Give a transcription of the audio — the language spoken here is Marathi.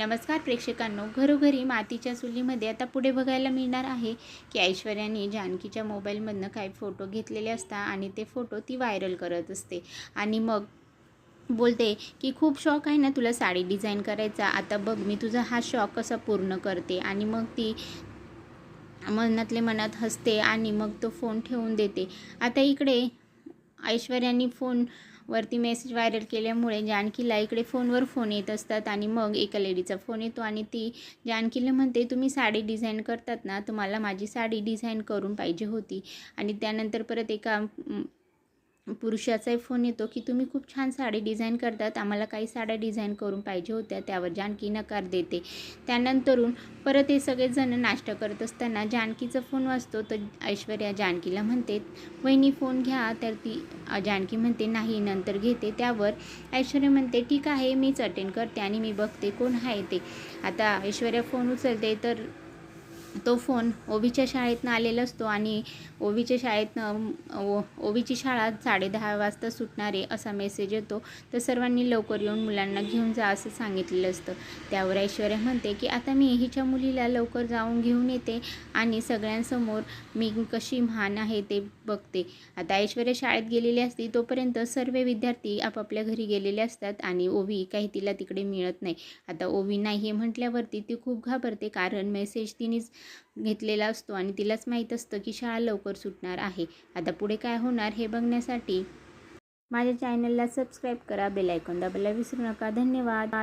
नमस्कार प्रेक्षकांनो घरोघरी मातीच्या चुलीमध्ये आता पुढे बघायला मिळणार आहे की ऐश्वर्याने जानकीच्या मोबाईलमधनं काही फोटो घेतलेले असतात आणि ते फोटो ती व्हायरल करत असते. आणि मग बोलते की खूप शॉक आहे ना तुला साडी डिझाईन करायचा. आता बघ मी तुझा हा शॉक कसा पूर्ण करते. आणि मग ती मनातले मनात हसते आणि मग तो फोन ठेवून देते. आता इकडे ऐश्वर्यानी वरती मेसेज व्हायरल केल्यामुळे जानकीला इकडे फोनवर फोन येत असतात आणि मग एका लेडीचा फोन येतो आणि ती जानकीला म्हणते तुम्ही साडी डिझाईन करतात ना तुम्हाला माझी साडी डिझाईन करून पाहिजे होती. आणि त्यानंतर परत एका पुरुषाचाही फोन येतो की तुम्ही खूप छान साडी डिझाईन करतात. आम्हाला काही साड्या डिझाईन करून पाहिजे होत्या त्यावर जानकी नकार देते. त्यानंतरून परत हे सगळेजण नाश्ता करत असताना जानकीचा फोन वाजतो. तर ऐश्वर्या जानकीला म्हणते वहिनी फोन घ्या. तर ती जानकी म्हणते नाही नंतर घेते. त्यावर ऐश्वर्या म्हणते ठीक आहे मीच अटेंड करते आणि मी बघते कोण आहे ते. आता ऐश्वर्या फोन उचलते तर तो फोन ओवीच्या शाळेतनं आलेला असतो आणि ओवीच्या शाळेतनं ओ ओवीची शाळा साडेदहा वाजता सुटणार आहे असा मेसेज येतो. तर सर्वांनी लवकर येऊन मुलांना घेऊन जा असं सांगितलेलं असतं. त्यावर ऐश्वर्या म्हणते की आता मी हिच्या मुलीला लवकर जाऊन घेऊन येते आणि सगळ्यांसमोर मी कशी महान आहे ते बघते. आता ऐश्वर्या शाळेत गेलेली असती तोपर्यंत सर्व विद्यार्थी आपापल्या घरी गेलेले असतात आणि ओवी काही तिला तिकडे मिळत नाही. आता ओवी नाही हे म्हटल्यावरती ती खूप घाबरते कारण मेसेज तिनेच घेतलेला असतो आणि तिलाच माहीत असतं की शाळा लवकर सुटणार आहे. आता पुढे काय होणार हे बघण्यासाठी माझ्या चॅनलला सबस्क्राईब करा बेलायकॉन दाबायला विसरू नका. धन्यवाद.